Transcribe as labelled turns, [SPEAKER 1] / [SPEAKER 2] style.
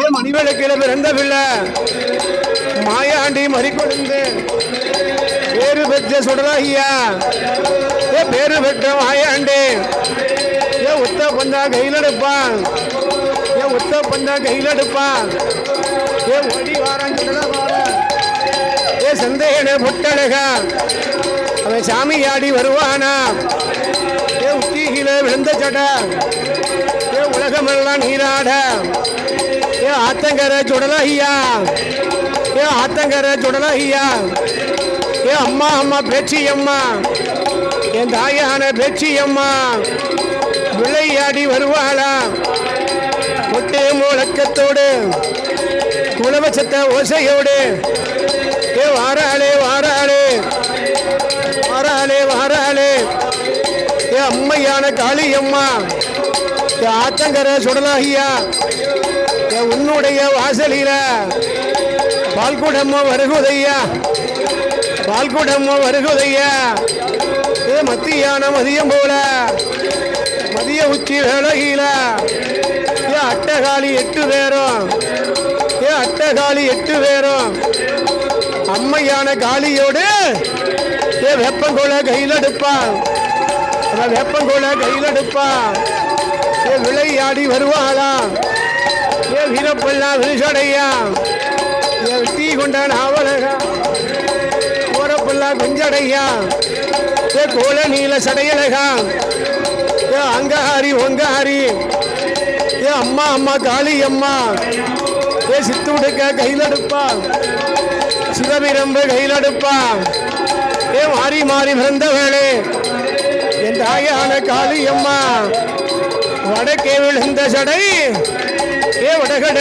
[SPEAKER 1] ஏ மணிவிளக்கில பிறந்தவில்லை மாயாண்டி மறிக்கொழுந்து பேரு பெற்ற சுடலாகியா ஏ பேரு பெற்ற மாயாண்டி. ஏ உத்த பந்தா கையில் எடுப்பான் ஏ உத்த பந்தா கையில் எடுப்பான் ஏ ஒடி வாரம் ஏ சந்தேகன புட்டழகா அவன் சாமி ஆடி வருவானா. ஏ உத்தீகில விழுந்த சட. ஏ உலகமெல்லாம் நீராட. ஆத்தங்கர சுடலகியா ஏ ஆத்தங்கர சுடலகியா ஏ அம்மா அம்மா பேச்சி அம்மா என் தாயான பேச்சி அம்மா விளையாடி வருவாளா ஒட்டு முழக்கத்தோடு குலவச்சத்த ஓசையோடு ஏ வாராளே வாராளே வாராளே வாராளே ஏ அம்மையான காளியம்மா ஏ ஆத்தங்கர சுடலாகியா? ஏ உன்னுடைய வாசலில பால்குடம்ம வருகுதையா? பால்குடம்ம வருகுதையா? ஏ மத்தியான மதியம் போல மதிய உச்சி வேலகில ஏ அட்டகாலி எட்டு பேரும் ஏ அட்டகாலி எட்டு பேரும் அம்மையான காளியோடு ஏ வெப்பங்கோல கையில் எடுப்பான் அவன் வெப்பங்கோல கையில் எடுப்பான் ஏ வருவாளாம் ஏ வீரப்பல்லா விரிசடையா? ஏ தீ கொண்டான் நாவலகா ஓரப்பல்லா குஞ்சடையா? ஏ கோல நீல சடையழகா? ஏ அங்கஹாரி ஒங்கஹாரி? ஏ அம்மா அம்மா காளி அம்மா? ஏ சித்து உடுக்க கையில் எடுப்பான் சிவபிரம்பு கையில் எடுப்பான் ஏ மாறி மாறி பிறந்தவளே? என் தாயான காளி அம்மா? வடக்கே விழுந்த சடை ஏ வடகட